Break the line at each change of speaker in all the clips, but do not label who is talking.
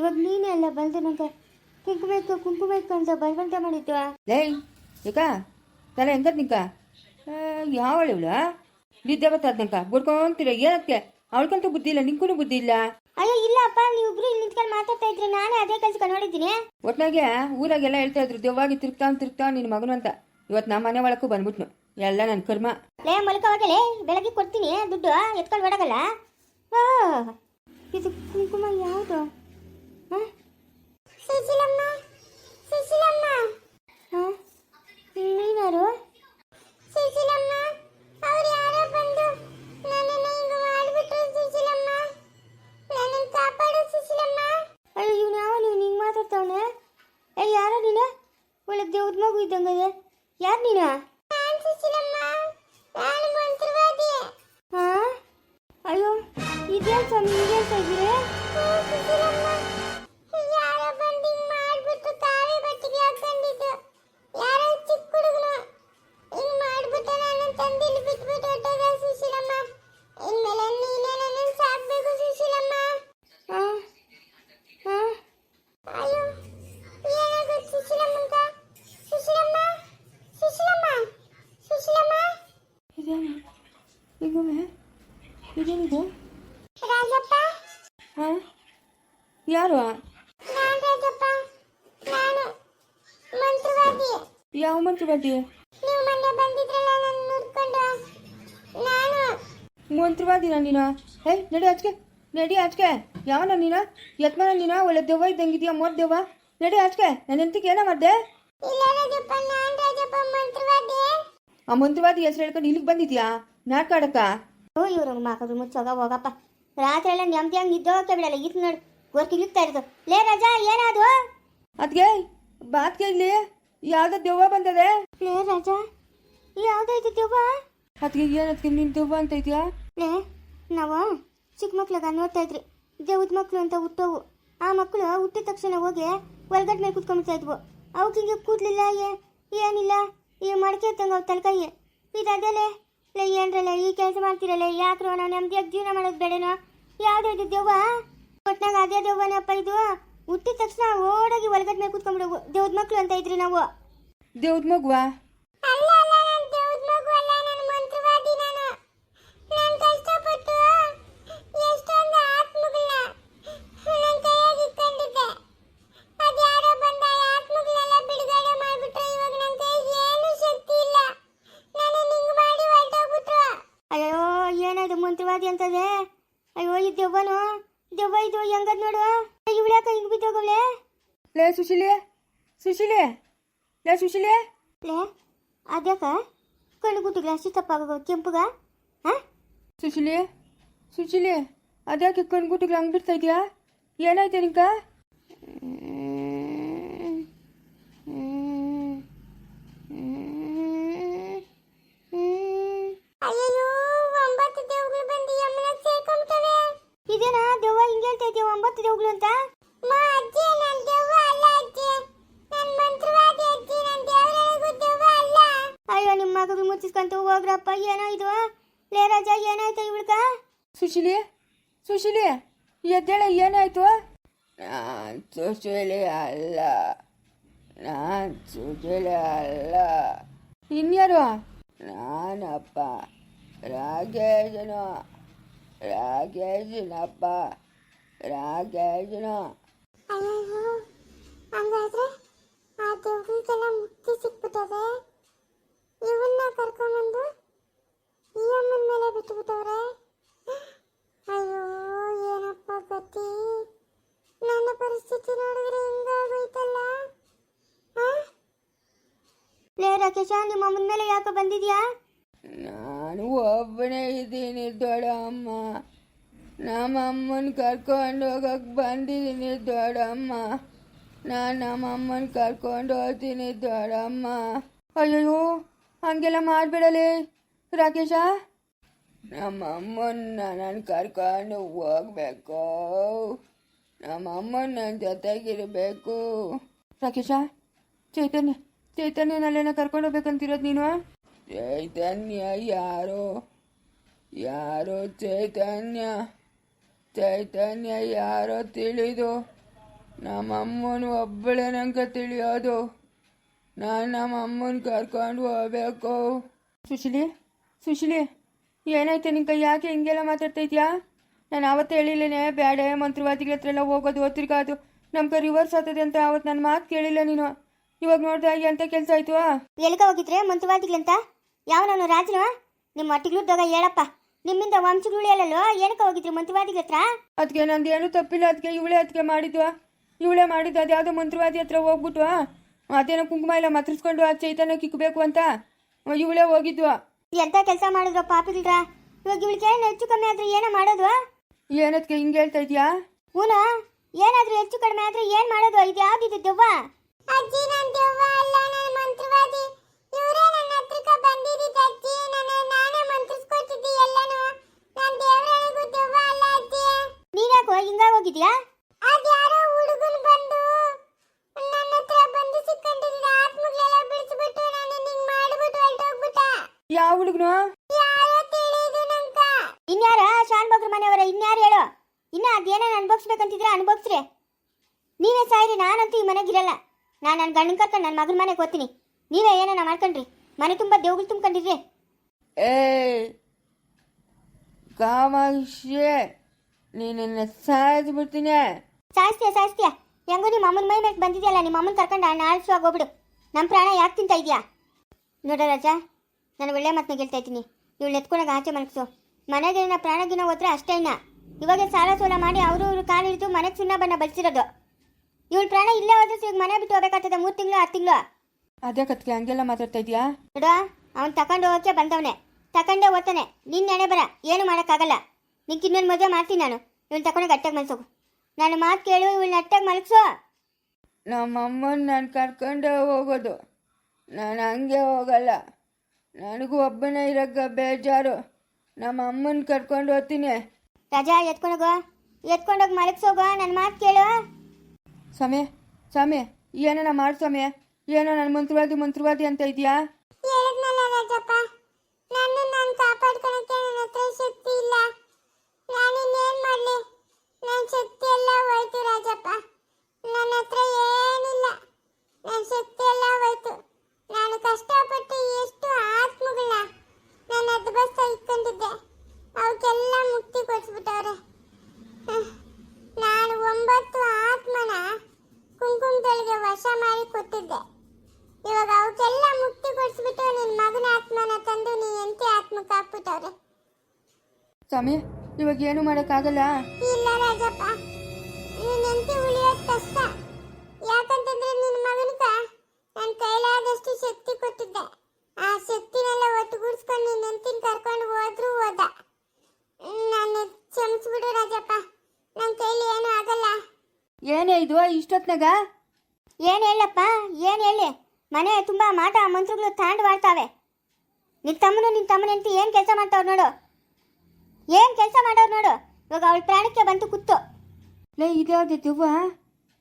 ಇವಾಗ ನೀನೆ ಅಲ್ಲ ಬಂದು ನಂಗೆ ಕುಂಕುಮ ಇಟ್ಕೊ ಕುಂಕುಮ ಇಟ್ಕೊ ಅಂತ ಬಲವಂತ ಮಾಡಿದ್ದು
ಲೇಯ್ ಏಕ ತಲೆ ಎಂತ ನಿಂಕ ಯಾವಳು ಇವಳು ನಿದ್ದೆ ಬರ್ತದ್ನಂಕ ಬುಡ್ಕೊಂತೀರ ಏನಕ್ಕೆ? ಅವಳ್ಕಂತೂ ಬುದ್ಧಿ ಇಲ್ಲ ನಿಂಗೂ ಬುದ್ಧಿ ಇಲ್ಲ.
ಅಯ್ಯೋ ಇಲ್ಲ ಅಪ್ಪ ನೀವಿಬ್ರು ಇಲ್ಲಿ ನಿಂತ್ಕೊಂಡು ಮಾತಾಡ್ತಾ ಇದ್ರಿ ನಾನೇ ಅದೇ ಕೆಲಸ ನೋಡಿದ್ದೀನಿ.
ಒಟ್ನಾಗೆ ಊರಾಗೆಲ್ಲ ಹೇಳ್ತಾ ಇದ್ರು ದೆವ್ವಾಗಿ ತಿರುಗ್ತಾವ್ ತಿರುಗ್ತಾವ್ ನಿನ್ನ ಮಗನು ಅಂತ. ಇವತ್ತು ನಮ್ಮ ಮನೆ ಒಳಕ್ಕೂ ಬಂದ್ಬಿಟ್ನು ಎಲ್ಲ ನನ್ನ ಕರ್ಮ.
ಲೇ ಹೋಗಲೇ ಬೆಳಗ್ಗೆ ಕೊಡ್ತೀನಿ ದುಡ್ಡು ಎತ್ಕೊಂಡು ಬೇಡಗಲ್ಲ ಓ ಇದು ಕುಂಕುಮ ಯಾವುದು? ಯಾರೋ ನೀನು? ಅಯ್ಯೋ ಇದೇನ್ ಸ್ವಾಮಿ ಹಿಂಗೆ ಹೇಳ್ತಾ
ಯಾವ ಮಂತ್ರವಾದಿ
ನೀವು ಮೊನ್ನೆ ಬಂದಿದ್ರಲ್ಲ ನನ್ನ ನೋಡ್ಕೊಂಡು ನಾನು.
ಮಂತ್ರವಾದಿನ ನೀನು ಹೇ ನಡಿ ಆಚೆ ನಡಿ ಆಚೆ ಯಾವನ ನೀನು ಯತ್ಮನ ನೀನು ಒಳ್ಳೆ ದೇವ ಇದ್ದಂಗಿದ್ಯಾ ಮೋದ್ ದೆವ್ವ? ನಡಿ ಆಚೆ ನನ್ನ ಹೆಂಡತಿಗೆ ಏನ ಮಾಡ್ದೆ?
ಇಲ್ಲ ರಾಜಪ್ಪ ನಾನು ರಾಜಪ್ಪ ಮಂತ್ರವಾದಿ.
ಆ ಮಂತ್ರವಾದಿ ಹೆಸರು ಹೇಳ್ಕೊಂಡು ಇಲ್ಲಿಗೆ ಬಂದಿದ್ಯಾ? ನಾಟಕ ಆಡಕ್ಕ
ಓ ಇವ್ರ ಮಾಕದ್ರು ಮುಚ್ಚೋಗ ಹೋಗಪ್ಪ. ರಾತ್ರಿ ಎಲ್ಲ ನೆಮ್ಮದಿಯಾಗಿ ನಿದ್ದೋಕೆ ಬಿಡಲ್ಲ. ಇದು ನೋಡು. ಇಳಿಸ್ತಾ ಇರೋದು. ಲೇ ರಾಜ ಏನಾದು
ಅದ್ಗೆ ಬಾತ್ಗೆ ಇಲ್ಲಿ ಯಾವ್ದೋ ದೆವ್ವ ಬಂದದೆ?
ಲೇ ರಾಜ ಯಾವ್ದೈತಿ ದೆವ್ವ?
ಅದ್ಗೆ ಏನದ್ಗೆ ನಿನ್ ದೆವ್ವ ಅಂತ ಇದ್ಯಾ?
ಲೇ ನಾವು ಚಿಕ್ಕ ಮಕ್ಳಾಗ ನೋಡ್ತಾ ಇದ್ರಿ. ದೇವ್ದ ಮಕ್ಳು ಅಂತ ಹುಟ್ಟೋವು. ಆ ಮಕ್ಕಳು ಹುಟ್ಟಿದ ತಕ್ಷಣ ಹೋಗಿ ಒಳಗಡೆ ಮೇಲೆ ಕುತ್ಕೊಂಡ್ಬಿಡ್ತಾ ಇದ್ವು. ಅವಕ್ಕೆ ಹಿಂಗೆ ಕೂದ್ಲಿಲ್ಲ ಏ- ಏನಿಲ್ಲ ಈ ಮಡಕೆ ಇರ್ತಂಗ ಅವ್ರ ತಲೆಕಾಯಿ ಇದು ಅದಲ್ಲೇ ಲೇ ಏನ್ರಲ್ಲ ಈ ಕೆಲಸ ಮಾಡ್ತಿರಲ್ಲ ಯಾಕ್ರೋ ನಾವು ನಮ್ದು ಜೀವನ ಮಾಡೋದು ಬೇಡನೋ. ಯಾವ್ದು ಇದು ದೆವ್ವ? ಒಟ್ನಾಗ ಅದೇ ದೆವ್ವನಪ್ಪ ಇದು. ಹುಟ್ಟಿದ ತಕ್ಷಣ ಓಡಾಗಿ ಒಳಗಡೆ ಮೇಲೆ ಕುತ್ಕೊಂಡ್ಬಿಡವು ದೇವ್ದ ಮಕ್ಳು ಅಂತ ಇದ್ರಿ ನಾವು.
ದೇವ್ದ ಮಗುವಾ?
ಅಲ್ಲ ಅಲ್ಲ ನಾನು ದೇವ್ದ ಮಗು ನಾನು ಮಂತ್ರವಾದಿ ನಾನು. ನಾನು ಕಷ್ಟಪಟ್ಟು ಎಷ್ಟೊಂದು ಆತ್ಮಗಳನ್ನ ನನ್ನ ಕೈಯಾಗಿ ಇಟ್ಕೊಂಡಿದ್ದೆ. ಅದ್ಯಾರೋ ಬಂದ ಆ ಆತ್ಮಗಳನ್ನೆಲ್ಲ ಬಿಡುಗಡೆ ಇವಾಗ ನನ್ನ ಏನು ಶಕ್ತಿ ಇಲ್ಲ. ನಾನು ಹಿಂಗ್ ಮಾಡಿ ಹೊರಟೋಗ್ಬಿಟ್ರು. ಅಯ್ಯೋ ಏನಾಯ್ತು ಮಂತ್ರವಾದಿ ಅಂತದೆ ಅಯ್ಯೋ ಈ ದೆವ್ವನು ದೆವ್ವ ಇದು ಹೆಂಗದ್ ನೋಡು. ಇವಳ್ಯಾಕ ಹಿಂಗ್ ಬಿದ್ದೋಗವ್ಳೆ
ಲೇ ಸುಶೀಲಿ ಸುಶೀಲಿ ಲೇ ಸುಶೀಲಿ.
ಲೇ ಅದ್ಯಾಕ? ಕಣ್ಣು ಗುಟ್ಟಿಗೆ ಅಷ್ಟು ತಪ್ಪಾಗ ಕೆಂಪುಗ? ಹಾ?
ಸುಶೀಲಿ ಸುಶೀಲಿ ಅದ್ಯಾಕೆ ಕಣ್ಗುಟ್ಟಿಗೆ ಹಂಗ್ ಬಿಡ್ತಾ ಇದೆಯಾ? ಏನಾಯ್ತು ನಿಂಕ
ಅಯ್ಯಯ್ಯೋ ಒಂಬತ್ತು ದೇವ್ಗಳು ಬಂದು ಯಮನ ಸೇರ್ಕೊಂಬಿಟ್ಟವೆ ಇದೇನಾ ದೆವ್ವ ಹಿಂಗೆ ಹೇಳ್ತಾ ಇದೆಯಾ ಒಂಬತ್ತು ದೇವ್ಗಳು ಅಂತ ಮಾ ಅಜ್ಜಿ ನಾನು ದೆವ್ವ ಅಲ್ಲ ಅಜ್ಜಿ ನಾನು ಮಂತ್ರವಾದಿ ಅಜ್ಜಿ ನಾನು ಒಂಬತ್ತು ದೆವ್ವ ಅಲ್ಲ. ಅಯ್ಯೋ ನಿಮ್ಮ ಮಗಳು ಮುಚ್ಚಿಸ್ಕೊಂತ ಹೋಗ್ರಪ್ಪ ಏನೋ ಇದು? ಲೇ ರಾಜ ಏನಾಯ್ತು ಇವಳ್ಗ?
ಸುಶೀಲಿ ಸುಶೀಲಿ ಎದ್ದೇಳ ಏನಾಯ್ತು? ನಾನ್ ಸುಶೀಲಿ ಅಲ್ಲ ನಾನ್ ಸುಶೀಲಿ ಅಲ್ಲ. ಇನ್ಯಾರು? ನಾನಪ್ಪ ರಾಗೇಶನು ರಾಗೇಶನಪ್ಪ ರಾಗೇಶನು
ಅಯ್ಯೋ ಹಂಗಾದ್ರೆ ಆ ದೇವ್ರಿಗೆಲ್ಲ ಮುಕ್ತಿ ಸಿಕ್ಬಿಟ್ಟದೆ ಇವನ್ನ ಕರ್ಕೊಂಬಂದು ಈ ಅಮ್ಮನ ಮೇಲೆ ಬಿಟ್ಟುಬಿಟ್ಟವ್ರೆ ಅಯ್ಯೋ ಏನಪ್ಪ ಗತಿ? ನನ್ನ ಪರಿಸ್ಥಿತಿ ನೋಡಿದ್ರೆ ಹಿಂಗಾಗೋಯ್ತಲ್ಲ? ಲೇ ರಾಕೇಶ ನಿಮ್ಮ ಅಮ್ಮನ ಮೇಲೆ ಯಾಕೆ ಬಂದಿದ್ಯಾ?
ನಾನು ಒಬ್ಬನೇ ಇದ್ದೀನಿ ನಮ್ಮಮ್ಮನ ಕರ್ಕೊಂಡು ಹೋಗಕ್ಕೆ ಬಂದಿದ್ದೀನಿ ದೊಡ್ಡಮ್ಮ. ನಾನು ನಮ್ಮಮ್ಮನ ಕರ್ಕೊಂಡು ಹೋಗ್ತೀನಿ ದೊಡ್ಡಮ್ಮ. ಅಯ್ಯಯ್ಯೋ, ಹಂಗೆಲ್ಲ ಮಾಡಬೇಡಲೇ ರಾಕೇಶ. ನಮ್ಮಮ್ಮನ ನಾನು ಕರ್ಕೊಂಡು ಹೋಗ್ಬೇಕು. ನಮ್ಮಮ್ಮನ ನನ್ನ ಜೊತೆಗಿರಬೇಕು. ರಾಕೇಶ, ಚೈತನ್ಯ, ಚೈತನ್ಯನಲ್ಲೇನ ಕರ್ಕೊಂಡು ಹೋಗ್ಬೇಕಂತಿರೋದು ನೀನು? ಚೈತನ್ಯ ಯಾರೋ? ಯಾರೋ ಚೈತನ್ಯ? ಚೈತನ್ಯ ಯಾರೋ ತಿಳಿದು ನಮ್ಮಮ್ಮನ ಅಮ್ಮನ ಒಬ್ಬಳೇ ನಂಗೆ ತಿಳಿಯೋದು. ನಾನು ನಮ್ಮಮ್ಮನ ಕರ್ಕೊಂಡು ಹೋಗ್ಬೇಕು. ಸುಶೀಲಿ ಸುಶೀಲಿ ಏನಾಯ್ತು ನಿಂಗೆ ಯಾಕೆ ಹಿಂಗೆಲ್ಲ ಮಾತಾಡ್ತಾ ಇದೆಯಾ? ನಾನು ಆವತ್ತು ಹೇಳಿಲ್ಲೇನೆ ಬೇಡ ಮಂತ್ರವಾದಿಗಳ ಹತ್ರ ಎಲ್ಲ ಹೋಗೋದು ತಿರ್ಗಾದು ನಮ್ಗೆ ರಿವರ್ಸ್ ಆಗ್ತದೆ ಅಂತ ಅವತ್ತು ನನ್ನ ಮಾತು ಕೇಳಿಲ್ಲ ನೀನು. ಇವಾಗ ನೋಡ್ದೆ ಎಂತ ಕೆಲಸ ಆಯ್ತು
ಎಲ್ಗ ಹೋಗಿದ್ರೆ ಮಂತ್ರವಾದಿಗಳಂತ? ಯಾವನವನು ರಾಜನ? ನಿಮ್ಮ ಹೊಟ್ಟಿಗ್ಲುದ್ದಾಗ ಹೇಳಪ್ಪ. ನಿಮ್ಮಿಂದ ವಂಶಗಳು ಹೇಳಲ್ವ ಏನಕ್ಕೆ ಹೋಗಿದ್ರು ಮಂತ್ರವಾದಿಗಳ ಹತ್ರ?
ಅದಕ್ಕೆ ನಂದು ಏನು ತಪ್ಪಿಲ್ಲ ಅದಕ್ಕೆ ಇವಳೆ ಅದಕ್ಕೆ ಮಾಡಿದ್ವ ಇವಳೆ ಮಾಡಿದ್ದು ಅದ್ಯಾವುದೋ ಮಂತ್ರವಾದಿ ಹತ್ರ ಹೋಗ್ಬಿಟ್ವ ಅದೇನೋ ಕುಂಕುಮ ಎಲ್ಲ ಮತ್ರಿಸ್ಕೊಂಡು ಆ ಚೈತನ್ಯ ಕಿಕ್ಕಬೇಕು ಅಂತ ಇವಳೆ ಹೋಗಿದ್ವಾ.
ಎಂತ ಕೆಲಸ ಮಾಡಿದ್ರು ಪಾಪಿಗಳ ಇವಾಗ ಇವಳಿಗೆ ಏನು ಹೆಚ್ಚು ಕಮ್ಮಿ ಆದ್ರೆ ಏನೋ ಮಾಡೋದು?
ಏನದಕ್ಕೆ ಹಿಂಗೆ ಹೇಳ್ತಾ ಇದೀಯಾ?
ಊನ ಏನಾದ್ರೂ ಹೆಚ್ಚು ಕಡಿಮೆ ಆದ್ರೆ ಏನ್ ಮಾಡೋದು? ಇದು ಯಾವ್ದಿದು ದೆವ್ವ? ಅಜ್ಜಿ ನಾನು ದೆವ್ವ ಅಲ್ಲ ನಾನು ಮಂತ್ರವಾದಿ. ಹಿಂಗ ಹೋಗಿದ್ಯಾ? ಅದ್ಯಾರೋ ಹುಡುಗನ್ ಬಂದು ನನ್ನ ಹತ್ರ ಬಂದು ಸಿಕ್ಕಂಡಿದ್ದ. ಆತ್ಮಗಳೆಲ್ಲ ಬಿಡಿಸ್ಬಿಟ್ಟು ನಾನು ನಿಂಗ್ ಮಾಡ್ಬಿಟ್ಟು ಹೊರಟೋಗ್ಬಿಟ್ಟ.
ಯಾವ ಹುಡುಗನು?
ಯಾರೋ ತಿಳಿದು ನಂಕ ಇನ್ಯಾರ? ಶಾನ್ ಬಗ್ರ ಮನೆಯವರ ಇನ್ಯಾರು ಹೇಳು. ಇನ್ನ ಅದೇನೋ ಅನ್ಭವಿಸ್ಬೇಕಂತಿದ್ರೆ ಅನ್ಭವಿಸ್ರಿ. ನೀವೇ ಸಾಯ್ರಿ ನಾನಂತೂ ಈ ಮನೆಗಿರಲ್ಲ ನಾನು ನನ್ನ ಗಂಡನ ಕರ್ಕೊಂಡು ನನ್ನ ಮಗನ ಮನೆಗೆ ಹೋಗ್ತೀನಿ. ನೀವೇ ಏನೇನ ಮಾಡ್ಕೊಂಡ್ರಿ. ಮನೆ ತುಂಬ ದೇವ್ಗಳು ತುಂಬ್ಕೊಂಡಿದ್ರಿ
ಏ ಕಾಮಾಕ್ಷಿ. ನೀನನ್ನ ಬಿಡ್ತೀನಿ.
ಸಾಯಿಸ್ತೀಯ ಸಾಯಿಸ್ತೀಯ. ಹೆಂಗೋ ನಿಮ್ಮ ಅಮ್ಮನ ಮೈ ಮೇಲೆ ಬಂದಿದೆಯಲ್ಲ ನಿಮ್ಮ ಅಮ್ಮನ ಕರ್ಕೊಂಡು ನಾಳಿಸುವಾಗ ಹೋಗ್ಬಿಡು. ನಮ್ಮ ಪ್ರಾಣ ಯಾಕೆ ತಿಂತ ಇದೆಯಾ? ನೋಡ ರಾಜ ನಾನು ಒಳ್ಳೆ ಮಾತನ್ನ ಗೆಲ್ತಾ ಇದ್ದೀನಿ. ಇವಳು ಎತ್ಕೊಂಡಾಗ ಆಚೆ ಮಲಗಿಸು. ಮನೆಗೆ ಪ್ರಾಣ ಪ್ರಾಣಗಿನ ಹೋದ್ರೆ ಅಷ್ಟೇ ಇನ್ನ. ಇವಾಗ ಸಾಲ ಸೋಲ ಮಾಡಿ ಅವರು ಇವರು ಕಾಲು ಹಿಡಿದು ಮನೆಗೆ ಸುಣ್ಣ ಬಣ್ಣ ಬಳಸಿರೋದು. ಇವಳು ಪ್ರಾಣ ಇಲ್ಲೇ ಹೋದ್ರೆ ಸಿಗ ಮನೆ ಬಿಟ್ಟು ಹೋಗ್ಬೇಕಾಗ್ತದೆ ಮೂರು ತಿಂಗಳು ಆರು ತಿಂಗಳು.
ಅದೇ ಕತ್ಗೆ ಹಂಗೆಲ್ಲ ಮಾತಾಡ್ತಾ ಇದೆಯಾ?
ನೋಡ ಅವ್ನು ತಕೊಂಡು ಹೋಗಕ್ಕೆ ಬಂದವನೆ. ತಕೊಂಡೇ ಓದ್ತಾನೆ. ನಿನ್ನ ನೆನೆ ಬರ ಏನು ಮಾಡೋಕ್ಕಾಗಲ್ಲ. ನಿಂಗೆ ಇನ್ನೊಂದು ಮದುವೆ ಮಾಡ್ತೀನಿ ನಾನು. ಇವನು ತಗೊಂಡೋಗಿ ಅಟ್ಟಾಗಿ ಮಲ್ಸೋಗು. ನಾನು ಮಾತು ಕೇಳು ಇವಳನ್ನ ಅಟ್ಟಾಗಿ ಮಲಗಿಸೋ.
ನಮ್ಮಮ್ಮನ ನಾನು ಕರ್ಕೊಂಡೇ ಹೋಗೋದು. ನಾನು ಹಂಗೆ ಹೋಗಲ್ಲ. ನನಗೂ ಒಬ್ಬನೇ ಇರಕ್ಕ ಬೇಜಾರು. ನಮ್ಮ ಅಮ್ಮನ ಕರ್ಕೊಂಡು ಹೋಗ್ತೀನಿ.
ರಜಾ ಎತ್ಕೊಂಡೋಗೋ. ಎತ್ಕೊಂಡೋಗಿ ಮಲಗಿಸೋಗೋ. ನನ್ನ ಮಾತು ಕೇಳು.
ಸ್ವಾಮಿ ಸ್ವಾಮಿ ಏನನ ಮಾಡು ಸ್ವಾಮಿ. ಏನೋ ನನ್ನ ಮಂತ್ರವಾದಿ ಮಂತ್ರವಾದಿ ಅಂತ ಇದೆಯಾ
ಹೇಳಿದ್ನಲ್ಲ ರಾಜಪ್ಪ ನನ್ನ ನಾನು ಕಾಪಾಡ್ಕೊಳಕ್ಕೆ ನನ್ನ ಹತ್ರ ಶಕ್ತಿ ಇಲ್ಲ ನಾನು ಇನ್ನೇನ್ ಮಾಡ್ಲಿ ನನ್ನ ಶಕ್ತಿ ಎಲ್ಲ ಹೋಯ್ತು ರಾಜಪ್ಪ ನನ್ನ ಹತ್ರ ಏನಿಲ್ಲ ನನ್ನ ಶಕ್ತಿ ಎಲ್ಲ ಹೋಯ್ತು ನಾನು ಕಷ್ಟಪಟ್ಟು ಎಷ್ಟು ಆತ್ಮಗಳನ್ನ ನನ್ನ ಅದ್ಭುತ ಇಟ್ಕೊಂಡಿದ್ದೆ ಅವಕ್ಕೆಲ್ಲ ಮುಕ್ತಿ ಕೊಡಿಸ್ಬಿಟ್ಟವ್ರೆ ಹ್ಮ್. ನಾನು ಒಂಬತ್ತು ಆತ್ಮನ ಕುಂಕುಮದೊಳಗೆ ವಶ ಮಾಡಿ ಕೊಟ್ಟಿದ್ದೆ ಇವಾಗ ಅವಕ್ಕೆಲ್ಲ ಮುಕ್ತಿ ಕೊಡಿಸ್ಬಿಟ್ಟು ನಿನ್ ಮಗನ ಆತ್ಮನ ತಂದು ನೀ ಎಂಟಿ ಹಾಕ್ಬಿಟ್ಟವ್ರೆ
ಸ್ವಾಮಿ ಇವಾಗ ಏನು ಮಾಡೋಕ್ಕಾಗಲ್ಲ?
ಇಲ್ಲ ರಾಜಪ್ಪ ನೀನ್ ಹೆಂಡತಿ ಉಳಿಯೋದ್ ಕಷ್ಟ. ಯಾಕಂತಂದ್ರೆ ನಿನ್ ಮಗನಿಗೆ ನನ್ನ ಕೈಲಾದಷ್ಟು ಶಕ್ತಿ ಕೊಟ್ಟಿದ್ದೆ. ಆ ಶಕ್ತಿನೆಲ್ಲ ಒಟ್ಟುಗೂಡಿಸ್ಕೊಂಡು ನಿನ್ ಹೆಂಡತಿನ ಕರ್ಕೊಂಡು ಹೋದ್ರು ಹೋದ. ನಾನು ಕ್ಷಮಿಸ್ಬಿಡು ರಾಜಪ್ಪ ನನ್ನ ಕೈಲಿ ಏನೂ ಆಗಲ್ಲ.
ಏನೇ ಇದು ಇಷ್ಟೊತ್ನಾಗ?
ಏನ್ ಹೇಳಪ್ಪ ಏನ್ ಹೇಳಿ? ಮನೆ ತುಂಬಾ ಮಾಟ ಮಂತ್ರಗಳು ತಾಂಡವಾಡ್ತಾವೆ ನಿನ್ ತಮ್ಮನು ನಿನ್ ತಮ್ಮನ ಹೆಂಡತಿ ಏನ್ ಕೆಲಸ ಮಾಡ್ತಾವ್ ನೋಡು. ಏನ್ ಕೆಲಸ ಮಾಡೋರು ನೋಡು. ಇವಾಗ ಅವಳ ಪ್ರಾಣಕ್ಕೆ ಬಂತು ಕುತ್ತು.
ಲೇ ಇದ್ಯಾವ್ದು ದೆವ್ವ?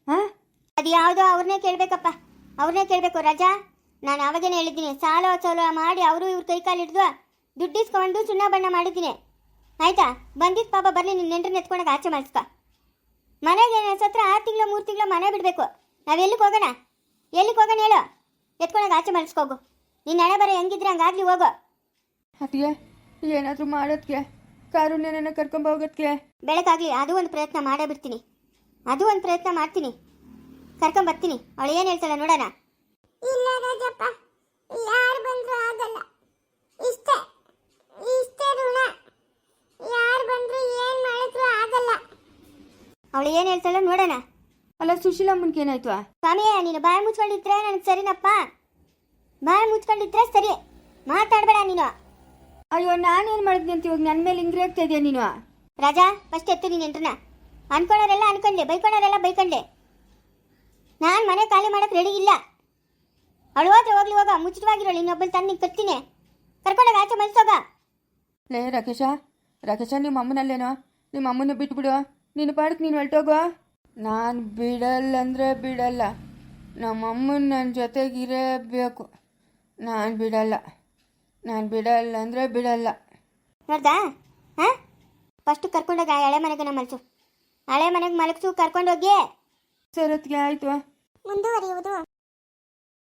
ಹಾಂ?
ಅದು ಯಾವುದೋ ಅವ್ರನ್ನೇ ಕೇಳ್ಬೇಕಪ್ಪ. ಅವ್ರನ್ನೇ ಕೇಳ್ಬೇಕು ರಜಾ. ನಾನು ಅವಾಗೇನೆ ಹೇಳಿದ್ದೀನಿ ಸಾಲ ಸೋಲ ಮಾಡಿ ಅವರು ಇವ್ರ ಕೈ ಕಾಲು ಹಿಡಿದು ದುಡ್ಡು ಇಸ್ಕೊಂಡು ಸುಣ್ಣ ಬಣ್ಣ ಮಾಡಿದ್ದೀನಿ. ಆಯ್ತಾ? ಬಂದಿದ್ದು ಪಾಪ ಬರಲಿ ನಿನ್ನ ನೆಂಟ್ರನ್ನ ಎತ್ಕೊಂಡಾಗ ಆಚೆ ಮಾಡಿಸ್ಕೊ. ಮನೆಗೆ ಸತ್ರ ಆರು ತಿಂಗಳು ಮೂರು ತಿಂಗಳು ಮನೆ ಬಿಡಬೇಕು. ನಾವು ಎಲ್ಲಿಗೆ ಹೋಗೋಣ? ಎಲ್ಲಿಗೆ ಹೋಗೋಣ ಹೇಳು? ಎತ್ಕೊಂಡಾಗ ಆಚೆ ಮಾಡಿಸ್ಕೋಗು ನಿನ್ನ ಹಣ ಬರ ಹೆಂಗಿದ್ರೆ ಹಂಗಾಗ್ಲಿ ಹೋಗೋ.
ಅದಕ್ಕೆ ಏನಾದರೂ ಮಾಡೋದ್ಕೆ? ಕಾರುಣ್ಯನ ಕರ್ಕೊಂಬೋಗೋದಕ್ಕೆ
ಬೆಳಕಾಗ್ಲಿ ಅದು ಒಂದು ಪ್ರಯತ್ನ ಮಾಡೇ ಬಿಡ್ತೀನಿ ಅದು ಒಂದು ಪ್ರಯತ್ನ ಮಾಡ್ತೀನಿ. ಕರ್ಕೊಂಬರ್ತೀನಿ ಅವಳು ಏನು ಹೇಳ್ತಾಳೆ ನೋಡೋಣ. ಇಲ್ಲ ರಾಜಪ್ಪ ಯಾರು ಬಂದ್ರು ಆಗಲ್ಲ. ಇಷ್ಟೇ ಇಷ್ಟೇ ಋಣ. ಯಾರು ಬಂದ್ರು ಏನು ಮಾಡಿದ್ರು ಆಗಲ್ಲ. ಅವಳು ಏನು ಹೇಳ್ತಾಳೆ ನೋಡೋಣ.
ಅಲ್ಲ ಸುಶೀಲಮ್ಮನ್ಗೆ ಏನಾಯ್ತು?
ಸ್ವಾಮಿ ನೀನು ಬಾಯಿ ಮುಚ್ಕೊಂಡಿದ್ರೆ ನನಗೆ ಸರಿನಪ್ಪ. ಬಾಯಿ ಮುಚ್ಕೊಂಡಿದ್ರೆ ಸರಿ. ಮಾತಾಡಬೇಡ ನೀನು.
ಅಯ್ಯೋ ನಾನೇನು ಮಾಡಿದ್ನಿ ಅಂತ ಇವಾಗ ನನ್ನ ಮೇಲೆ ಹಿಂಗ್ರೆ ಆಗ್ತಾ ಇದೆಯಾ ನೀನು?
ರಾಜಾ ಫಸ್ಟ್ ಎತ್ತು ನೀನು ಎಂಟ್ರನ್ನ. ಅನ್ಕೊಳ್ಳೋರೆಲ್ಲ ಅನ್ಕೊಂಡೆ ಬೈಕೊಳ್ಳೋರೆಲ್ಲ ಬೈಕೊಂಡೆ. ನಾನು ಮನೆ ಖಾಲಿ ಮಾಡಕ್ಕೆ ರೆಡಿ ಇಲ್ಲ. ಅವಳು ಹೋದ್ರೆ ಹೋಗ್ಲಿ ಹೋಗ ಮುಚ್ಚಿಟವಾಗಿರೋಳು ಇನ್ನೊಬ್ಬನ ತಂದು ನಿಂಗೆ ಕಟ್ತೀನಿ. ಕರ್ಕೊಂಡೋಗ ಆಚೆ ಮಲ್ಸೋಗ.
ಲೇ ರಾಕೇಶ ರಾಕೇಶ ನಿಮ್ಮ ಅಮ್ಮನಲ್ಲೇನೋ? ನಿಮ್ಮ ಅಮ್ಮನ ಬಿಟ್ಬಿಡು. ನೀನು ಪಾಡಕ್ಕೆ ನೀನು ಹೊರಟೋಗೋ. ನಾನು ಬಿಡಲ್ಲ. ಅಂದರೆ ಬಿಡಲ್ಲ ನಮ್ಮ ಅಮ್ಮನ ನನ್ನ ಜೊತೆಗಿರಬೇಕು ನಾನು ಬಿಡಲ್ಲ. ನಾನು ಬಿಡಲ್ಲ ಅಂದರೆ ಬಿಡಲ್ಲ.
ನೋಡ್ದಾ ಹಾಂ? ಫಸ್ಟ್ ಕರ್ಕೊಂಡೋಗಿ ಆ ಹಳೆ ಮನೆಗೆ ಮಲಸು ಹಳೆ ಮನೆಗೆ ಮಲಗಿಸು ಕರ್ಕೊಂಡೋಗಿ
ಸರತ್ಗೆ ಆಯಿತು.
ಮುಂದುವರಿಯುವುದು.